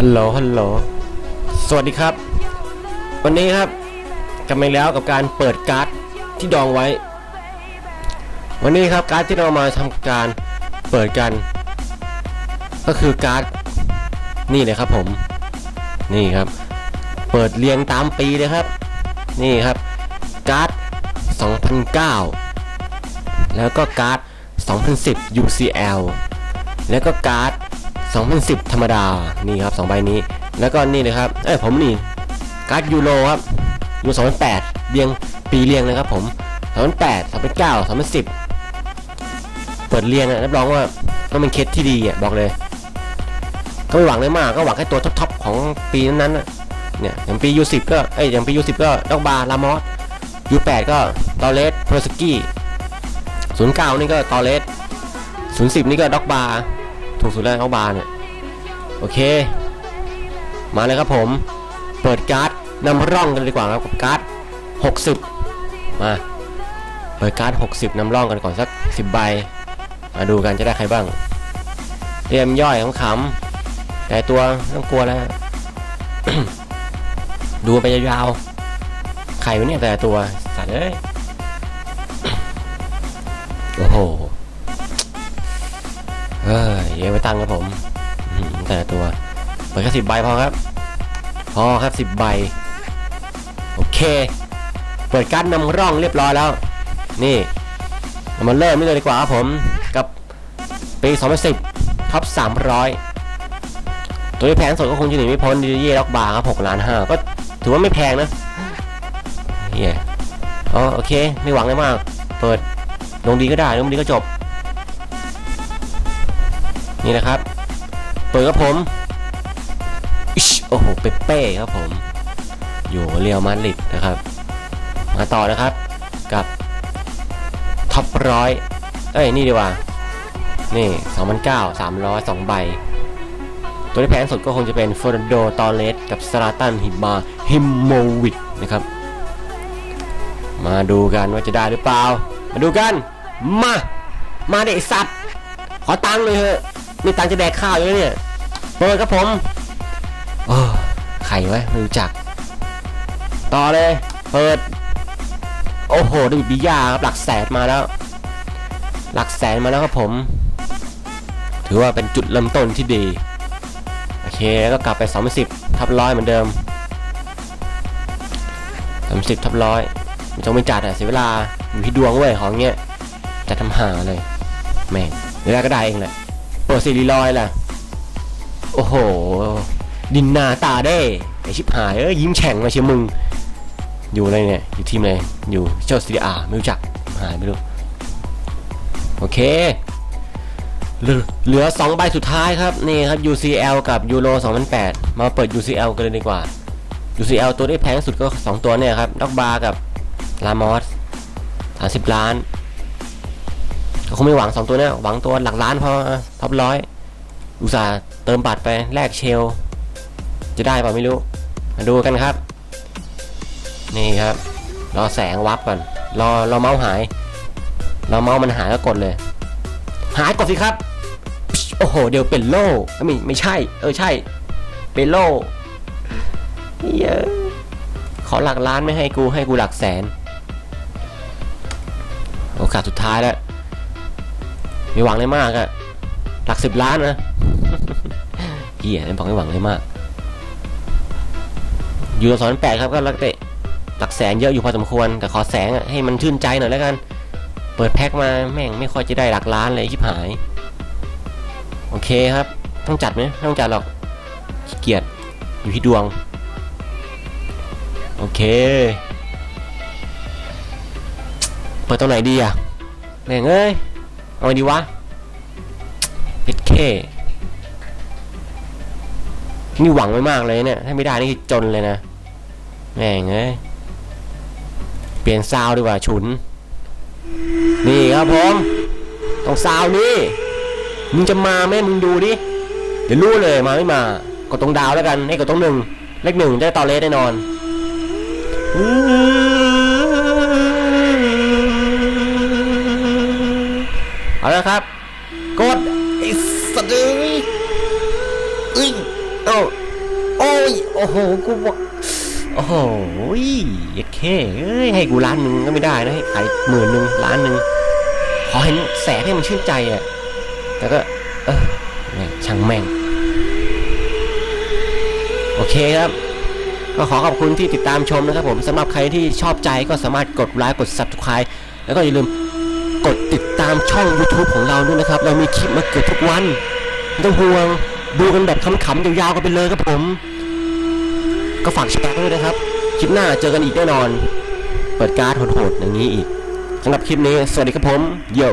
ฮัลโหล ฮัลโหล สวัสดีครับ วันนี้ครับกลับมาแล้วกับการเปิดการ์ดที่ดองไว้ วันนี้ครับการ์ดที่เรามาทำการเปิดกัน ก็คือการ์ดนี่เลยครับผม นี่ครับ เปิดเรียงตามปีเลยครับ นี่ครับการ์ด2009 แล้วก็การ์ด2010 UCL แล้วก็การ์ด 2010 ธรรมดา นี่ครับสองใบนี้ แล้วก็นี่นะครับ เอ้ยผมนี่ การ์ดยูโรครับยู2008 เรียงปีเรียงเลยครับผม 2008 2009 2010 เปิดเรียงอะรับรองว่าก็เป็นเคสที่ดีอะบอกเลย ก็ไม่หวังเลยมาก ก็หวังแค่ตัวท็อปๆของปีนั้นๆนะเนี่ยอย่างปี U10 ก็เอ้ยอย่างปี U10 ก็ดอกบาร์ลามอส U8 ก็ตอเลสเพอร์สกี้09นี่ก็ตอเลส010นี่ก็ด็อกบาร์ ถูกสุดแล้วด็อกบาร์เนี่ย โอเค มาเลยครับผม เปิดการ์ดนำร่องกันเลยดีกว่าครับกับการ์ด60 มา เปิดการ์ด60นำร่องกันก่อนสัก 10 ใบ มาดูกันจะได้ใครบ้าง เตรียมย่อยขำๆแต่ตัวต้องกลัวแล้วดูไปยาวๆใครวเนี่ยแต่ตัวสัตว์เอ้ย โอ้โห เฮ้ยเยอะไปตั้งครับผมอืมแต่ละตัวเปิดแค่สิบใบพอครับ พอครับสิบใบ โอเค เปิดการนำร่องเรียบร้อยแล้ว นี่เรามาเริ่มนี่เลยดีกว่าครับผม กับปี2010ท็อป300 ตัวที่แพงสุดก็คงจะหนีไม่พ้นดีเย่ล็อกบาร์ครับ6ล้าน5ก็ถือว่าไม่แพงนะเย่อ๋อโอเค ไม่หวังเลยมาก เปิดลงดีก็ได้ลงดีก็จบ นี่นะครับ เปิดครับผมโอ้โหเปเป้ครับผม อยู่เรียวมาดริดนะครับ มาต่อนะครับกับท็อปร้อยเอ้ย นี่ดีกว่า นี่2009 300 2ใบ ตัวที่แพงสุดก็คงจะเป็นฟอร์โดตอเลสกับสลาตันฮิมาฮิมโมวิดนะครับ มาดูกันว่าจะได้หรือเปล่า มาดูกัน มา มาเด็กสัตว์ ขอตังค์เลยเถอะ มีตังค์จะแดกข้าวอยู่แล้วเนี่ยเปิดครับผมโอ้ใครวะไม่รู้จัก ต่อเลย เปิด โอ้โหดวิดบิยาครับหลักแสนมาแล้ว หลักแสนมาแล้วครับผม ถือว่าเป็นจุดเริ่มต้นที่ดี โอเคแล้วก็กลับไป2010ทับร้อยเหมือนเดิม30ทับร้อยมันจงไม่จัดอะเสียเวลาอยู่ที่ดวงเว้ยของเงี้ยจะทำหาเลยแม่งเดี๋ยวได้ก็ได้เองแหละ เปิดซีรีลอยล่ะ โอ้โห ดินนาตาได้ไอชิบหายเอ้ยยิ้มแฉ่งมาเชียวมึง อยู่อะไรเนี่ย อยู่ทีมเลยอยู่เจ้าซีรีอาไม่รู้จักหายไม่รู้ โอเค เหลือสองใบสุดท้ายครับ นี่ครับ UCL กับ Euro 2008 มาเปิด UCL กันเลยดีกว่า UCL ตัวที่แพงสุดก็ 2 ตัวเนี่ยครับด็อกบาร์กับลามอส30ล้าน คงไม่หวัง2ตัวเนี่ยหวังตัวหลักล้านพอท็อปร้อยอุตส่าห์เติมบัตรไปแลกเชล จะได้ป่าไม่รู้ มาดูกันครับ นี่ครับ รอแสงวับก่อนรอรอเมาส์หายรอเมาส์มันหายก็กดเลย หายกดสิครับ โอ้โห เดี๋ยวเป็นโล่ไม่ไม่ใช่ เออใช่ เป็นโล่เยอะขอหลักล้านไม่ให้กูให้กูหลักแสน โอกาสสุดท้ายแล้ว ไม่หวังเลยมากอะหลักสิบล้านนะเฮียไม่บอกไม่หวังเลยมาก อยู่สอนแปดครับก็ลักเตะหลักแสนเยอะอยู่พอสมควรแต่ขอแสงอะให้มันชื่นใจหน่อยแล้วกัน เปิดแพ็คมาแม่งไม่ค่อยจะได้หลักล้านเลยชิบหาย โอเคครับ ต้องจัดไหมต้องจัดหรอกขี้เกียจอยู่ที่ดวง โอเค เปิดตรงไหนดีอะแม่งเอ้ย เอาไงดีวะเพชรเคนี่หวังไว้มากเลยเนี่ย ถ้าไม่ได้นี่คือจนเลยนะ แม่งเอ้ย เปลี่ยนซาวดีกว่าฉุน นี่ครับผมตรงซาวนี่ มึงจะมาไหมมึงดูดิ เดี๋ยวรู้เลยมาไม่มากดตรงดาวแล้วกันให้กดตรงหนึ่ง เลขหนึ่งจะได้ต่อเลสแน่นอน เอาละครับ กดไอ้สัตว์เอ้ยเอ้ยเอ้าโอ้ยโอ้โหกูบอกโอ้โหยัดเข้เอ้ยให้กูล้านหนึ่งก็ไม่ได้นะให้ขายหมื่นหนึ่งล้านหนึ่งขอเห็นแสงให้มันชื่นใจอะแต่ก็เออแม่ช่างแม่ง โอเคครับ ก็ขอขอบคุณที่ติดตามชมนะครับผมสำหรับใครที่ชอบใจก็สามารถกดไลค์กด subscribe แล้วก็อย่าลืมกดติดามช่อง YouTube ของเราด้วยนะครับ เรามีคลิปมาเกือบทุกวันไม่ต้องห่วงดูกันแบบขำๆยาวๆกันไปเลยครับผม ก็ฝากแชร์ด้วยนะครับ คลิปหน้าเจอกันอีกแน่นอน เปิดการ์ดโหดๆอย่างนี้อีกสำหรับคลิปนี้ สวัสดีครับผม เย